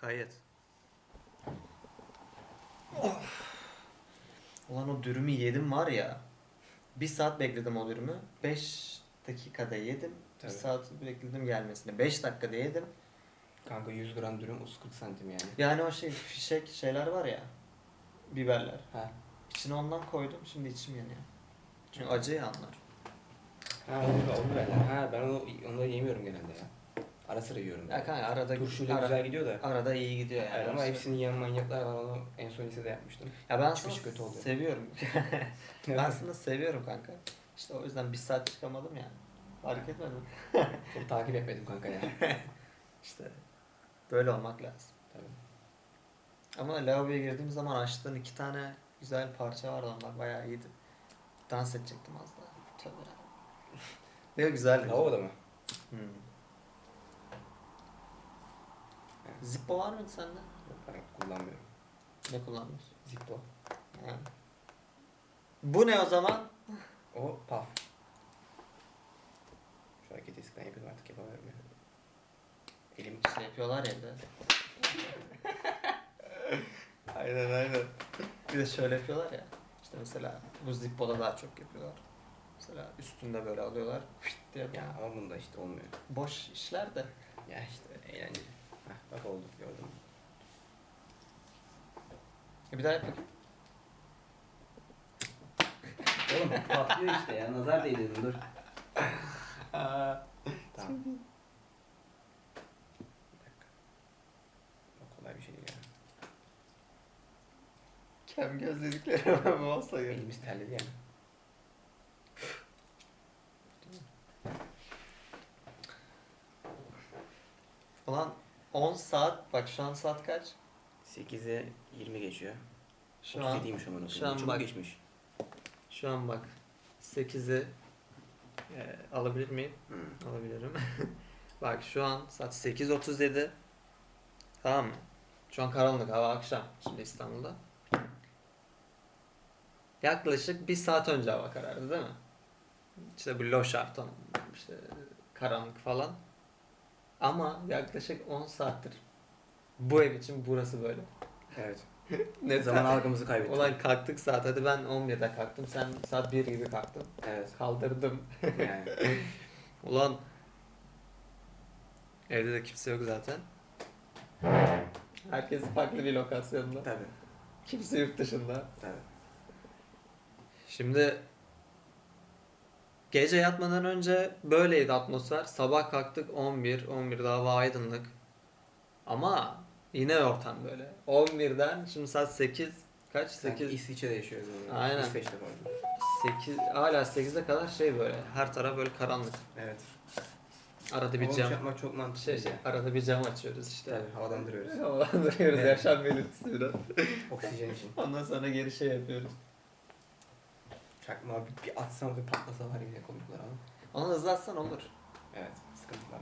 Kayıt. Ulan o dürümü yedim var ya. Bir saat bekledim o dürümü. 5 dakikada yedim. Bir Tabii. saat bekledim gelmesini. 5 dakikada yedim. Kanka 100 gram dürüm 30-40 santim yani. Yani o şey fişek şeyler var ya. Biberler. Ha. İçine ondan koydum. Şimdi içim yanıyor. Çünkü acı ya onlar. Ha olur olur öyle. Ha ben onu onları yemiyorum genelde ya. Ara sıra yiyorum. Ya kanka arada Turşuyla ara- güzel gidiyor da. arada iyi gidiyor yani. Evet, ama hepsini yiyen manyaklar var onu en son lisede yapmıştım. Ya ben aslında kötü oldu. seviyorum. ben aslında seviyorum kanka. İşte o yüzden bir saat çıkamadım yani. Fark etmedim. Çok takip etmedim kanka ya. İşte böyle olmak lazım. Tabii. Ama lavaboya girdiğim zaman açtığın iki tane güzel parça vardı onlar bayağı iyiydi. Dans edecektim az daha. Tövbe. Ne güzeldi. Lavaboda mı? Hmm. Zippo var mıydı sende? Yok ben kullanmıyorum. Ne kullanıyorsun? Zippo. Ha. Bu ne o zaman? O paf. Şu hareketi eskiden yapıyordum artık yapamıyorum ya. Elim Şey yapıyorlar ya bir de. aynen aynen. Bir de şöyle yapıyorlar ya. İşte mesela bu Zippo'da daha çok yapıyorlar. Mesela üstünde böyle alıyorlar. Fıt diye ya ama bunda işte olmuyor. Boş işler de. Ya işte eğlenceli. Heh, bak oldu gördüm. E bir daha yap bakayım. Oğlum patlıyor işte ya nazar değdirdim dur. Aa, Tamam. Bir dakika. O kolay bir şey değil ya. kem göz dediklerime olsa gerek. Elimiz terledi yani. Ulan 10 saat bak şu an saat kaç? 8'e 20 geçiyor. Şu an 37'ymiş aman şu an Çok bak- geçmiş. şu an bak 8'i e, alabilir miyim? Hı. Alabilirim. bak şu an saat 8.37. Tamam mı? Şu an karanlık hava akşam şimdi İstanbul'da. Yaklaşık bir saat önce hava karardı değil mi? İşte bu loş arton, işte karanlık falan. Ama yaklaşık 10 saattir bu ev için burası böyle. Evet. Ne Zaman algımızı kaybettik. Ulan kalktık saat hadi ben 11'de kalktım sen saat 1 gibi kalktın. Evet. Kaldırdım. Yani. Ulan evde de kimse yok zaten. Herkes farklı bir lokasyonda. Tabii. Kimse yurt dışında. Tabii. Şimdi gece yatmadan önce böyleydi atmosfer. Sabah kalktık 11, 11 hava aydınlık. Ama yine ortam böyle. 11'den şimdi saat 8 kaç? Sanki 8 İsviçre'de yaşıyoruz. Yani. Aynen. İsveç'te pardon. 8 hala 8'e kadar şey böyle. Her taraf böyle karanlık. Evet. Arada bir Ama cam. yapmak çok mantıklı. Şey şey arada bir cam açıyoruz işte. Tabii havalandırıyoruz. Havalandırıyoruz Evet. yaşam belirtisi biraz. Oksijen için. Ondan sonra geri şey yapıyoruz. Çakma bir, bir atsam bir patlasa var yine komikler ama. Onu hızlatsan olur. Evet. Sıkıntılar.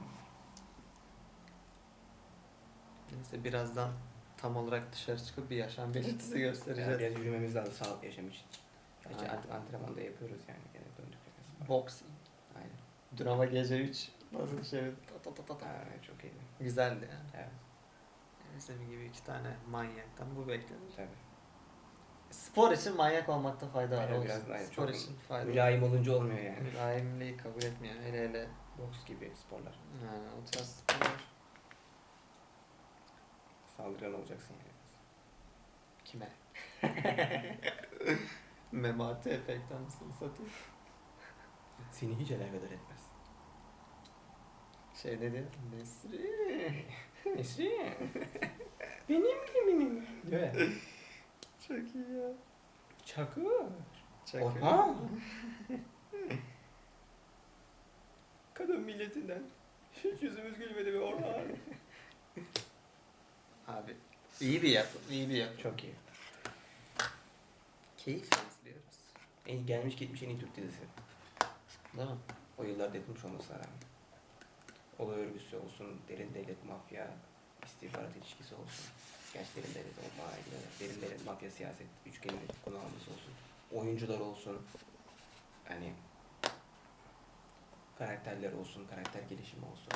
Neyse birazdan tam olarak dışarı çıkıp bir yaşam belirtisi Yani göstereceğiz. biraz yürümemiz lazım sağlıklı yaşam için. Gerçi Aynen. artık antrenmanda yapıyoruz yani. Gene döndük. Boxing. Aynen. Dün ama gece 3 nasıl şey ta ta ta ta ta. Ha, çok iyiydi. Güzeldi yani. Evet. yani. Senin gibi iki tane manyaktan bu beklenir. Tabii. Spor için manyak olmakta fayda var. Aynen, olsun. biraz- aynen, Spor için fayda var. Mülayim olunca olmuyor yani. Mülayimliği kabul etmiyor. Hele hele Boks gibi sporlar. ha, o tarz sporlar. Saldırgan olacaksın. Kime? Memati efekt anasını satayım. Seni hiç alakadar etmez. Şey dedi. Nesri. Nesri. Benim kimim? Diyor ya. Çok iyi ya. Çakır. İyi. Orhan. Kadın milletinden. Hiç yüzümüz gülmedi be Orhan. İyi bir yapım, iyi bir yapım. Çok iyi. Keyifle izliyoruz. En gelmiş gitmiş en iyi Türk dizisi. Değil mi? O yıllarda yapılmış olmasına rağmen. Olay örgüsü olsun, derin devlet mafya, istihbarat ilişkisi olsun. Gerçi derin devlet olma. Derin devlet mafya siyaset üçgeninin konu alması olsun. Oyuncular olsun. Hani karakterler olsun, karakter gelişimi olsun.